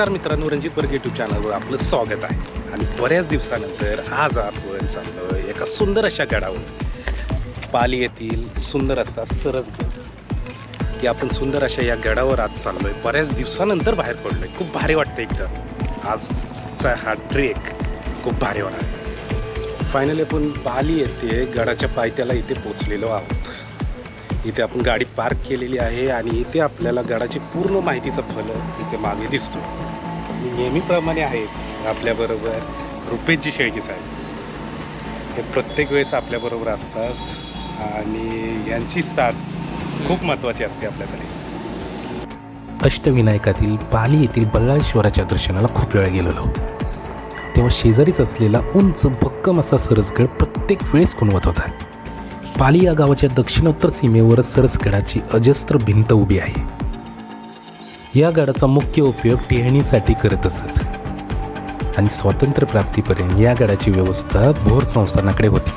नमस्कार मित्रांनो रणजित वर्ग यूट्यूब चॅनलवर आपलं स्वागत आहे. आणि बऱ्याच दिवसानंतर आज आपण चाललो एका सुंदर अशा गडावर. पाली येथील सुंदर असा सरसगड की आपण सुंदर अशा या गडावर आज चाललो आहे बऱ्याच दिवसानंतर बाहेर पडलो आहे खूप भारी वाटतं एकदम आजचा हा ट्रेक खूप भारी होणार आहे. फायनली आपण पाली येथे गडाच्या पायथ्याला इथे पोचलेलो आहोत. इथे आपण गाडी पार्क केलेली आहे आणि इथे आपल्याला गडाची पूर्ण माहितीचा फलक इथे मागे दिसतो नेहमीप्रमाणे आहेत. आपल्याबरोबर रुपेशजी शेळके साहेब. हे प्रत्येक वेळेस आपल्याबरोबर असतात आणि यांची साथ खूप महत्त्वाची असते आपल्यासाठी. अष्टविनायकातील पाली येथील बल्लाळेश्वराच्या दर्शनाला खूप वेळा गेलेलो तेव्हा शेजारीच असलेला उंच भक्कम असा सरसगड प्रत्येक वेळेस खुणवत होता. पाली या गावाच्या दक्षिणोत्तर सीमेवर सरसगडाची अजस्त्र भिंत उभी आहे. या गडाचा मुख्य उपयोग टेहणीसाठी करत असत. आणि स्वातंत्र्य प्राप्तीपर्यंत या गडाची व्यवस्था भोर संस्थानाकडे होती.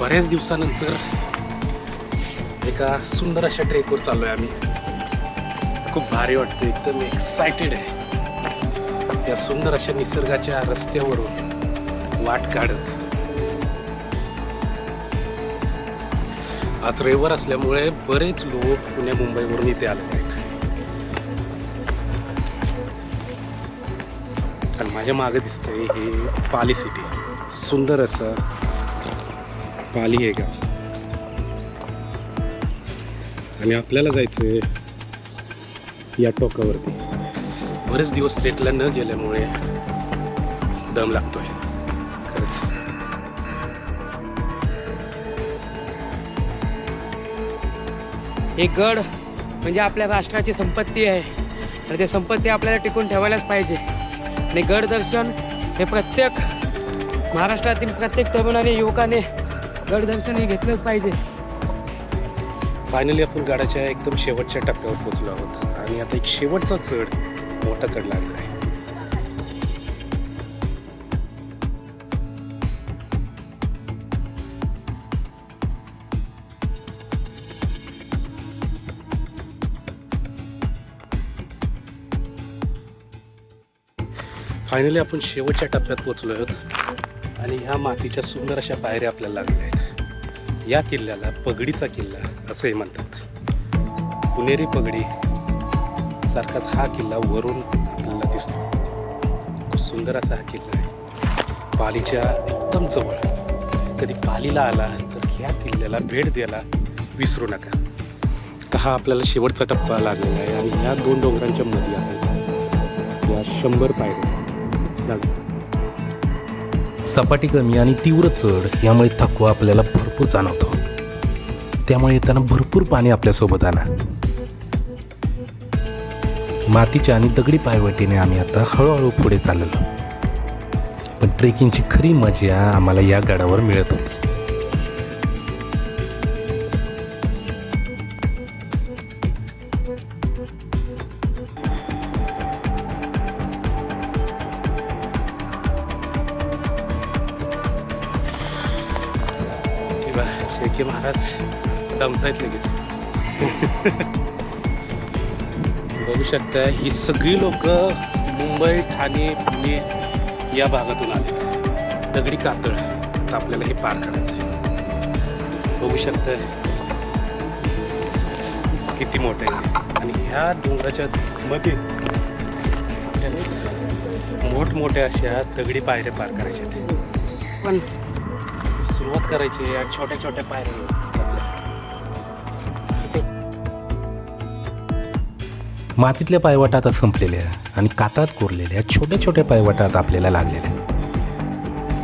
बऱ्याच दिवसानंतर एका सुंदर अशा ट्रेकवर चाललो आहे आम्ही. खूप भारी वाटतं एकदम एक्सायटेड आहे. या सुंदर अशा निसर्गाच्या रस्त्यावरून वाट काढत आज रविवार असल्यामुळे बरेच लोक पुणे मुंबईवरून इथे आले आहेत. आणि माझ्या मागे दिसतंय हे पाली सिटी. सुंदर असं पाली आहे गाव. आणि आपल्याला जायचं या टोकावरती. बरेच दिवस ट्रेकला न गेल्यामुळे दम लागतोय. खरंच. एक गड म्हणजे आपल्या राष्ट्राची संपत्ती आहे. आणि ते संपत्ती आपल्याला टिकून ठेवायलाच पाहिजे. आणि गड दर्शन हे प्रत्येक महाराष्ट्रातील प्रत्येक तरुणाने युवकाने गड दर्शन हे घेतलंच पाहिजे. फायनली आपण गडाच्या एकदम शेवटच्या टप्प्यावर पोहोचलो आहोत. आणि आता एक शेवटचा चढ मोठा चढ लागला आहे. फायनली आपण शेवटच्या टप्प्यात पोचलो आहोत. आणि ह्या मातीच्या सुंदर अशा पायऱ्या आपल्याला लागल्या आहेत. या किल्ल्याला पगडीचा किल्ला असंही म्हणतात. पुणेरी पगडी सारखाच हा किल्ला वरून आपल्याला दिसतो. खूप सुंदर असा हा किल्ला आहे. पालीच्या एकदम जवळ. कधी पालीला आला तर ह्या किल्ल्याला भेट द्यायला विसरू नका. तर हा आपल्याला शेवटचा टप्पा लागलेला आहे. आणि ह्या दोन डोंगरांच्या मध्ये आहेत या शंभर पायऱ्या लागतो. सपाटी कमी आणि तीव्र चढ यामुळे थकवा आपल्याला भरपूर जाणवतो. त्यामुळे येताना भरपूर पाणी आपल्यासोबत आणा. मातीच्या आणि दगडी पायवटीने आम्ही आता हळूहळू पुढे चाललो. पण ट्रेकिंगची खरी मजा आम्हाला या गडावर मिळत होती. किंवा महाराज. दमतायत लगेच. बघू शकता ही सगळी लोक मुंबई ठाणे पुणे या भागातून आले दगडी कातळ तर आपल्याला हे पार करायचं बघू शकता किती मोठं आहे. आणि ह्या डोंगराच्या मध्ये मोठमोठ्या अशा दगडी पायऱ्या पार करायच्या आहेत. पण सुरुवात करायची या छोट्या छोट्या पायऱ्या मातीतल्या पायवाटा आता संपलेल्या आणि कातात कोरलेल्या छोट्या छोट्या पायवाटात आपल्याला लागलेल्या.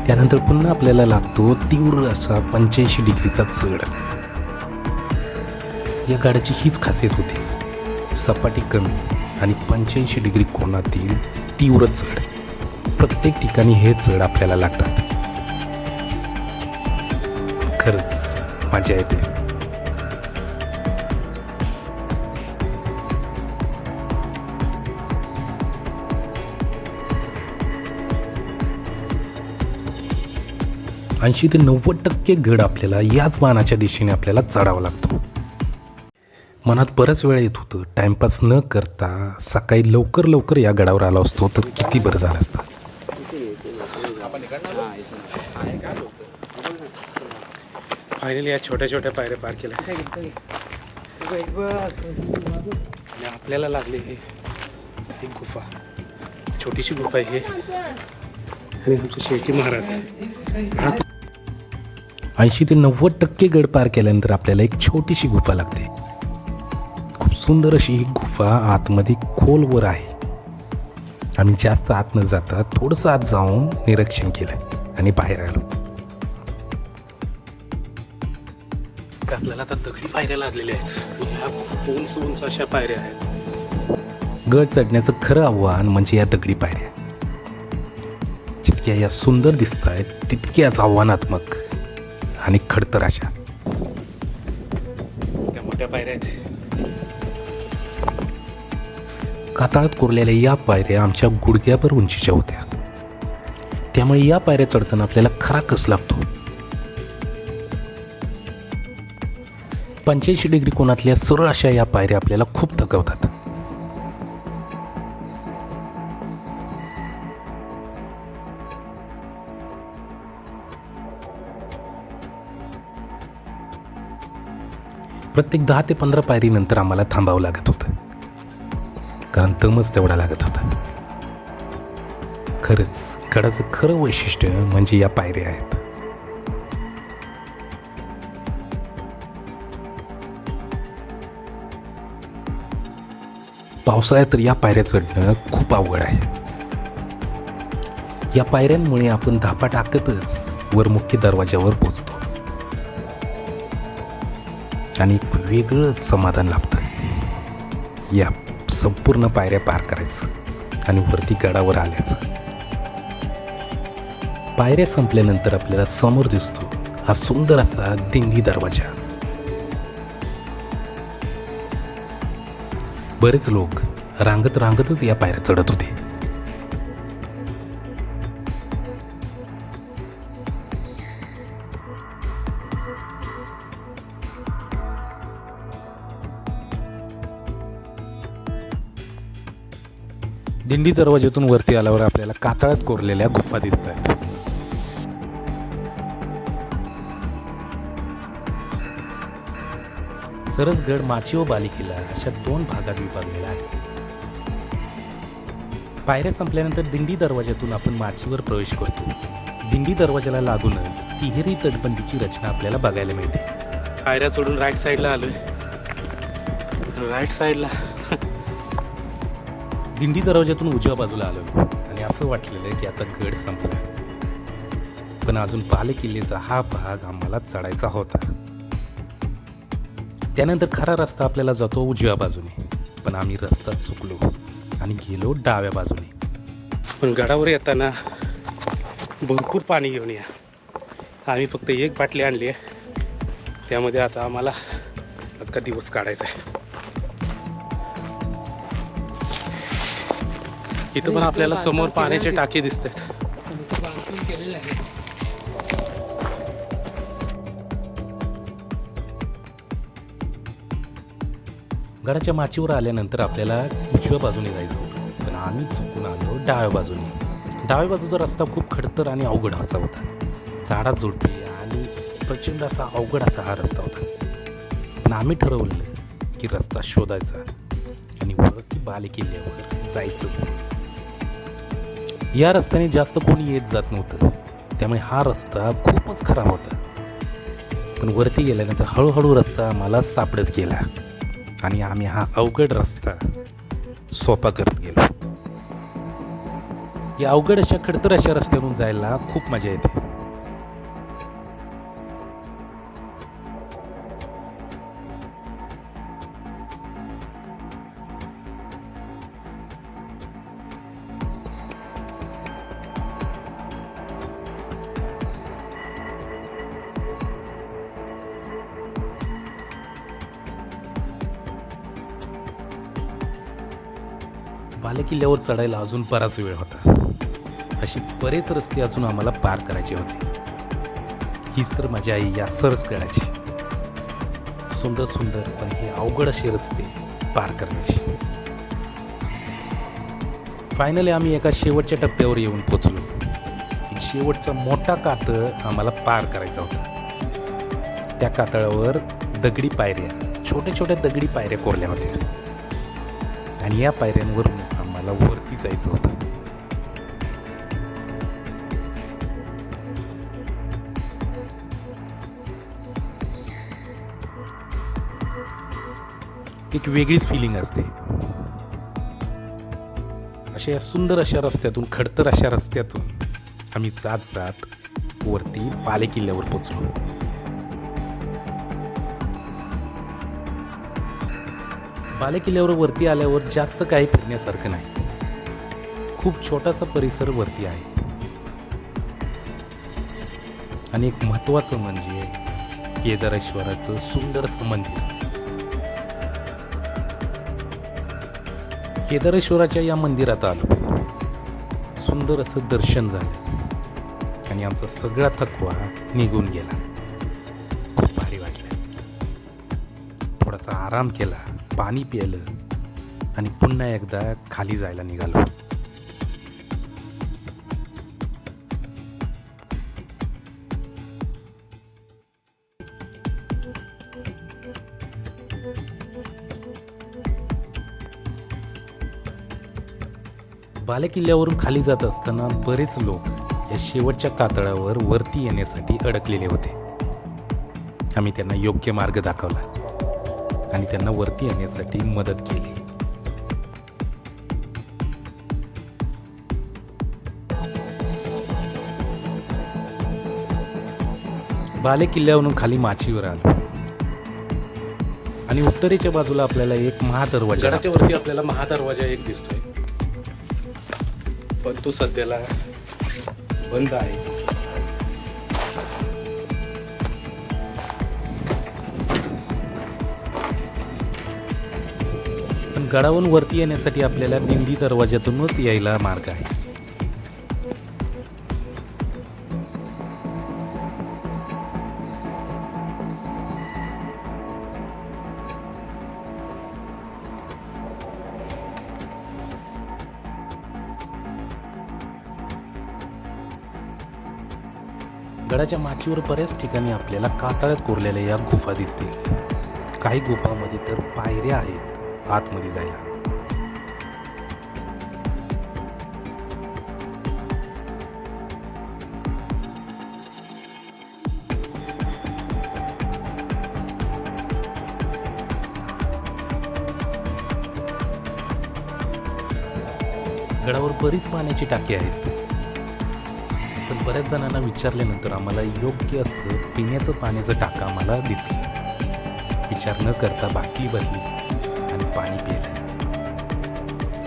त्यानंतर पुन्हा आपल्याला लागतो तीव्र असा पंच्याऐंशी डिग्रीचा चढ. या गाड्याची हीच खासियत होती. सपाटी कमी आणि पंच्याऐंशी डिग्री कोणातील तीव्र चढ. प्रत्येक ठिकाणी हे चढ आपल्याला लागतात. खरंच मजा येते. ऐंशी ते नव्वद टक्के गड आपल्याला याच वाहनाच्या दिशेने आपल्याला चढावा लागतो. मनात बराच वेळ येत होतं. टाईमपास न करता सकाळी लवकर लवकर या गडावर आलो असतो तर किती बरं झालं असतं. फायनली या छोट्या छोट्या पायऱ्या पार केल्या. आणि आपल्याला लागली ही एक गुफा. छोटीशी गुफा आहे ही. आणि आमचे शेळके महाराज. ऐंशी ते नव्वद टक्के गड पार केल्यानंतर आपल्याला एक छोटीशी गुफा लागते. खूप सुंदर अशी ही गुफा आतमध्ये खोलवर आहे. आम्ही जास्त आत न जाता थोडंसं आत जाऊन निरीक्षण केलं आणि बाहेर आलो. आपल्याला आता दगडी पायऱ्या लागलेल्या आहेत. ह्या उंच उंच अशा पायऱ्या आहेत? गड चढण्याचं खरं आव्हान म्हणजे या दगडी पायऱ्या. जितक्या या सुंदर दिसत आहेत तितक्याच आव्हानात्मक आणि खडतर अशा. त्या मोठ्या पायऱ्या आहेत. कातळात कोरलेल्या या पायऱ्या आमच्या गुडघ्याभर उंचीच्या होत्या. त्यामुळे या पायऱ्या चढताना आपल्याला खरा कस लागतो? पंच्याऐंशी डिग्री कोणातल्या सरळ अशा या पायऱ्या आपल्याला खूप थकवतात. प्रत्येक दहा ते पंधरा पायरीनंतर आम्हाला थांबावं लागत होतं. कारण दमच तेवढा लागत होता. खरंच गडाचं खरं वैशिष्ट्य म्हणजे या पायऱ्या आहेत. पावसाळ्यात तर या पायऱ्या चढणं खूप अवघड आहे. या पायऱ्यांमुळे आपण धापा टाकतच वर मुख्य दरवाज्यावर पोचतो आणि एक वेगळंच समाधान लाभतं. या संपूर्ण पायऱ्या पार करायचं आणि वरती गडावर आल्याचं. पायऱ्या संपल्यानंतर आपल्याला समोर दिसतो हा सुंदर असा दिंडी दरवाजा. बरेच लोक रांगत रांगतच या पायऱ्या चढत होते. दिंडी दरवाज्यातून वरती आल्यावर आपल्याला कातळात कोरलेल्या गुफा दिसत आहेत सरसगड माची व बालिकेला अशा दोन भागात विभागलेला आहे. पायऱ्या संपल्यानंतर दिंडी दरवाज्यातून आपण माचीवर प्रवेश करतो. दिंडी दरवाजाला लागूनच तिहेरी तटबंदीची रचना आपल्याला बघायला मिळते. पायऱ्या सोडून राईट साईडला आलोय. राईट साईडला दिंडी दरवाज्यातून उजव्या बाजूला आलो आणि असं वाटलेलं की आता गड संपला पण अजून बाले किल्ल्याचा हा भाग आम्हाला चढायचा होता. त्यानंतर खरा रस्ता आपल्याला जातो उजव्या बाजूने. पण आम्ही रस्ता चुकलो आणि गेलो डाव्या बाजूने. पण गडावर येताना भरपूर पाणी घेऊन या. आम्ही फक्त एक बाटली आणली आहे. त्यामध्ये आता आम्हाला अख्खा दिवस काढायचा आहे. इथं पण आपल्याला समोर पाण्याचे टाके दिसत आहेत गडाच्या माचीवर आल्यानंतर आपल्याला उजव्या बाजूने जायचं होतं. पण आम्ही चुकून आलो डाव्या बाजूने. डाव्या बाजूचा रस्ता खूप खडतर आणि अवघड असा होता. झाडात झुडपे आणि प्रचंड असा अवघड असा हा रस्ता होता. पण आम्ही ठरवलं की रस्ता शोधायचा आणि वरती बाले किल्ल्यावर जायचंच. या रस्त्याने जास्त कोणी येत जात नव्हतं. त्यामुळे हा रस्ता खूपच खराब होता. पण वरती गेल्यानंतर हळूहळू रस्ता आम्हाला सापडत गेला. आणि आम्ही हा अवघड रस्ता सोपा करत गेलो. या अवघड अशा खडतर अशा रस्त्यावरून जायला खूप मजा येते. बालेकिल्ल्यावर चढायला अजून बराच वेळ होता. असे बरेच रस्ते अजून आम्हाला पार करायचे होते. हीच तर माझी आई या सरसगडाची. सुंदर सुंदर पण हे अवघड असे रस्ते पार करण्याची. फायनली आम्ही एका शेवटच्या टप्प्यावर येऊन पोचलो. एक शेवटचा मोठा कातळ आम्हाला पार करायचा होता. त्या कातळावर दगडी पायऱ्या छोट्या छोट्या दगडी पायऱ्या कोरल्या होत्या. आणि या पायऱ्यांवरून मला वरती जायचं होतं. एक वेगळीच फिलिंग असते. अशा या सुंदर अशा रस्त्यातून खडतर अशा रस्त्यातून आम्ही जात जात वरती पाले किल्ल्यावर पोचलो बाले किल्ल्यावर वरती आल्यावर जास्त काही फिरण्यासारखं नाही. खूप छोटासा परिसर वरती आहे. आणि एक महत्वाचं म्हणजे केदारेश्वराचं सुंदरसं मंदिर. केदारेश्वराच्या या मंदिरात आलो. सुंदर असं दर्शन झालं. आणि आमचा सगळा थकवा निघून गेला. खूप भारी वाटलं. थोडासा आराम केला पाणी प्यायलं आणि पुन्हा एकदा खाली जायला निघालो. बालेकिल्ल्यावरून खाली जात असताना बरेच लोक या शेवटच्या कातळावर वरती येण्यासाठी अडकलेले होते. आम्ही त्यांना योग्य मार्ग दाखवला आणि त्यांना वरती येण्यासाठी मदत केली. बाले किल्ल्यावरून खाली माचीवर आलो. आणि उत्तरेच्या बाजूला आपल्याला एक महादरवाजा वरती आपल्याला महादरवाजा एक दिसतोय. पण तो सध्याला बंद आहे. पण गडावरून वरती येण्यासाठी आपल्याला दिंडी दरवाज्यातूनच यायला मार्ग आहे. गडाच्या माचीवर बऱ्याच ठिकाणी आपल्याला कातळ्यात कोरलेल्या या गुफा दिसतील. काही गुफामध्ये तर पायऱ्या आहेत आतमध्ये जायला. गडावर बरीच पाण्याची टाकी आहेत. बऱ्याच जणांना विचारल्यानंतर आम्हाला योग्य असं पिण्याचं पाण्याचं टाका आम्हाला दिसलं. विचार न करता बाटली भरली आणि पाणी पिलं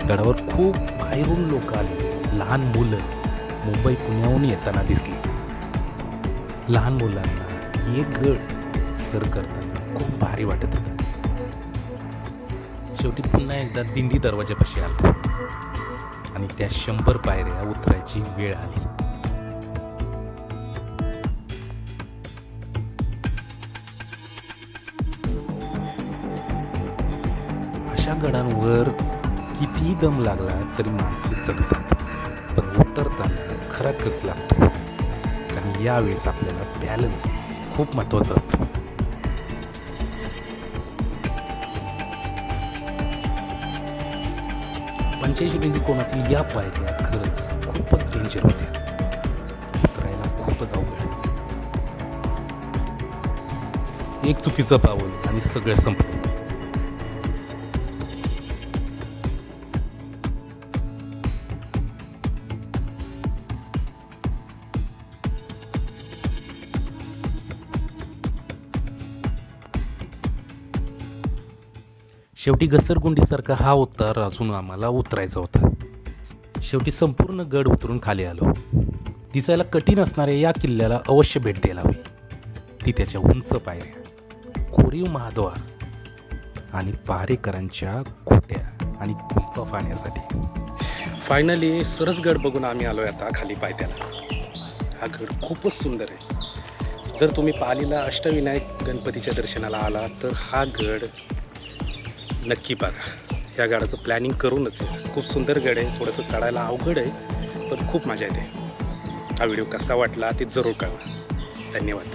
गडावर खूप बाहेरून लोक आले. लहान मुलं मुंबई पुण्याहून येताना दिसली. लहान मुलांना हे गड सर करताना खूप भारी वाटत होतं. शेवटी पुन्हा एकदा दिंडी दरवाजापाशी आलो. आणि त्या शंभर पायऱ्या उतरायची वेळ आली. गडांवर कितीही दम लागला तरी माणसे चढतात पण उतरताना खरा कस लागतो. आणि यावेळेस आपल्याला बॅलन्स खूप महत्त्वाचा असतो. पंच्याऐंशी डिग्री कोणातील या पायऱ्या खरंच खूपच डेंजर होत्या. उतरायला खूपच अवघड एक चुकीचं पाऊल आणि सगळं संपलं. शेवटी घसरगुंडीसारखा हा उतार अजून आम्हाला उतरायचा होता. शेवटी संपूर्ण गड उतरून खाली आलो. दिसायला कठीण असणाऱ्या या किल्ल्याला अवश्य भेट द्यायला हवी. ती त्याच्या उंच पायऱ्या कोरीव महाद्वार आणि पारेकरांच्या कोट्या आणि गुंफा पाहण्यासाठी. फायनली सरसगड बघून आम्ही आलोय आता खाली पायथ्याला. हा गड खूपच सुंदर आहे. जर तुम्ही पालीला अष्टविनायक गणपतीच्या दर्शनाला आला तर हा गड नक्की बघा. या गडाचं प्लॅनिंग करूनच खूप सुंदर गड आहे थोडंसं चढायला अवघड आहे पण खूप मजा येते. हा व्हिडिओ कसा वाटला ते जरूर कळवा. धन्यवाद.